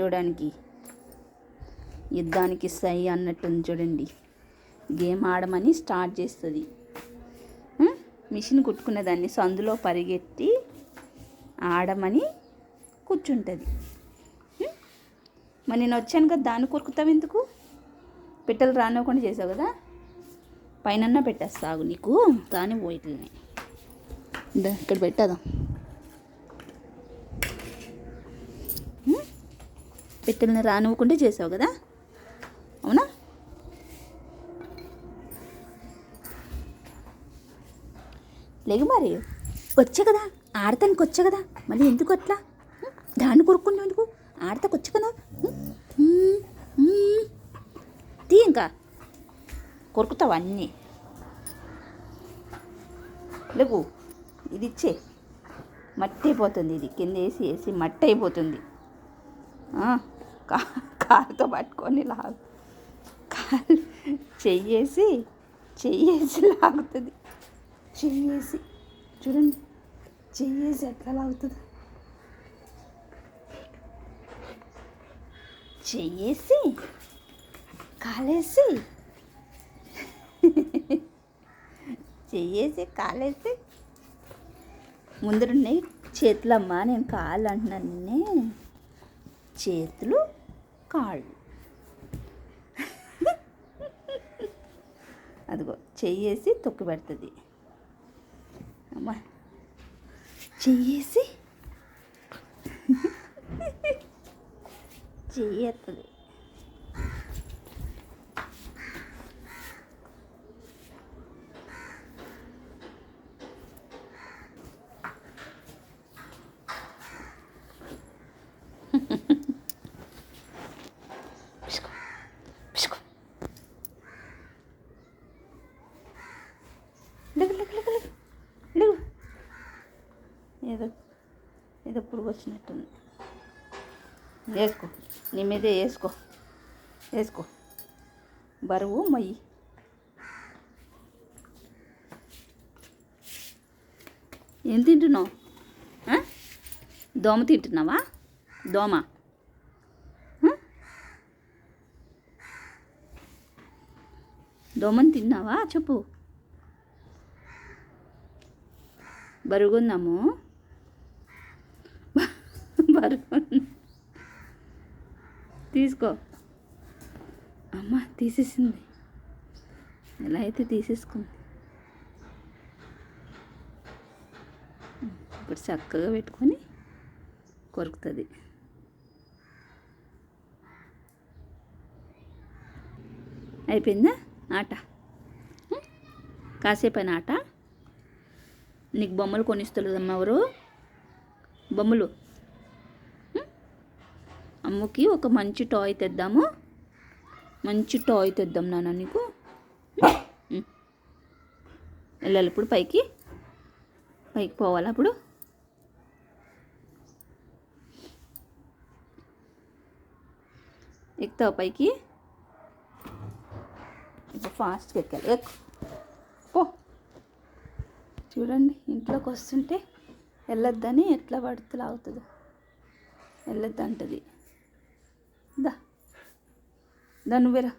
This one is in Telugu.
చూడడానికి యుద్ధానికి సై అన్నట్టుంది చూడండి. గేమ్ ఆడమని స్టార్ట్ చేస్తుంది. మిషన్ కుట్టుకునేదాన్ని సందులో పరిగెత్తి ఆడమని కూర్చుంటుంది. మరి నేను వచ్చాను కదా దాన్ని కొరుకుతావు ఎందుకు? పిట్టలు రానివ్వకుండా చేసావు కదా? పైన పెట్టేస్తాగు నీకు. కానీ పోయిట్లనే. ఇక్కడ పెట్టదా పిట్టల్ని రానివ్వకుండా చేసావు కదా? అవునా? లేగు మరి. వచ్చే కదా. ఆడతానికి వచ్చే కదా. మళ్ళీ ఎందుకు అట్లా? దాన్ని కొరుక్కుంటావు ఎందుకు? ఆడతాకు వచ్చే కదా? తీ ఇంకా. కొరుకుతావు అన్నీ. లేకు ఇది ఇచ్చే. మట్టి అయిపోతుంది ఇది. కింద వేసి వేసి మట్టి అయిపోతుంది కా కాలుతో పట్టుకొని లాగు. కాలు చెయ్యేసి చెయ్యేసి లాగుతుంది. చెయ్యేసి చూడండి. చెయ్యేసి ఎట్లా లాగుతుంది? చెయ్యేసి కాలేసి. చెయ్యేసి కాలేసి. ముందరున్నాయి. చేతులమ్మా నేను కాళ్ళు అంటున్నానే చేతులు కాళ్ళు. అదిగో చెయ్యేసి తొక్కి పెడుతుంది. అమ్మా చెయ్యేసి చెయ్యేస్తుంది పిసుకో పిసుకో లేకు లేకు లేకు లేకు లేవు ఏదో ఏదో పురుగు వచ్చినట్టుంది. వేసుకో నీ మీదే వేసుకో వేసుకో. బరువు మొయ్యి. ఏం తింటున్నావు? దోమ తింటున్నావా? దోమ. దోమని తిన్నావా? చెప్పు. బరుగున్నాము బరుగు తీసుకో. అమ్మ తీసేసింది. ఎలా అయితే తీసేసుకుంది. ఇప్పుడు చక్కగా పెట్టుకొని కొరుకుతుంది. అయిపోయిందా? ఆట. కాసేపైన ఆట. నీకు బొమ్మలు కొనిస్తలేదమ్మా ఎవరు? బొమ్మలు. అమ్మకి ఒక మంచి టాయ్ తెద్దాము. మంచి టాయ్ తెద్దాం నాన్న నీకు. వెళ్ళాలి ఇప్పుడు పైకి. పైకి పోవాలి అప్పుడు? ఎక్కుతావు పైకి? ఇప్పుడు ఫాస్ట్గా ఎక్కాలి. ఎక్కు. పో. చూడండి ఇంట్లోకి వస్తుంటే వెళ్ళొద్దని ఎట్లా పడితే లాగుతుంది వెళ్ళొద్దు అంటది దా దా నువ్వేరా